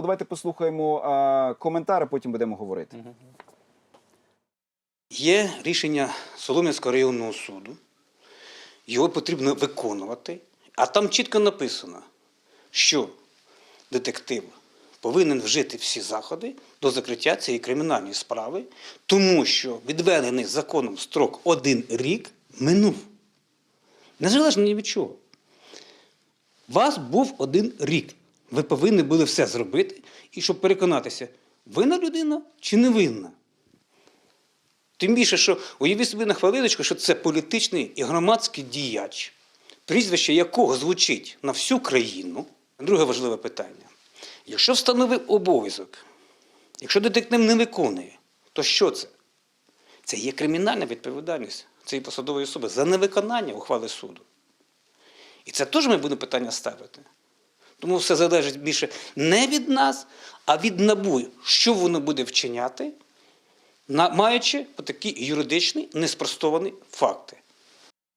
можливо, давайте послухаємо а, коментари, потім будемо говорити. Є рішення Солом'янського районного суду, його потрібно виконувати, а там чітко написано, що детектив повинен вжити всі заходи до закриття цієї кримінальної справи, тому що відведений законом строк один рік минув. Незалежно ні від чого. У вас був один рік. Ви повинні були все зробити, і щоб переконатися, винна людина чи не винна. Тим більше, що уявіть собі на хвилиночку, що це політичний і громадський діяч, прізвище якого звучить на всю країну. Друге важливе питання. Якщо встановив обов'язок, якщо детектив не виконує, то що це? Це є кримінальна відповідальність цієї посадової особи за невиконання ухвали суду. І це теж ми будемо питання ставити. Тому все залежить більше не від нас, а від НАБУ, що воно буде вчиняти, маючи такі юридичні неспростовані факти.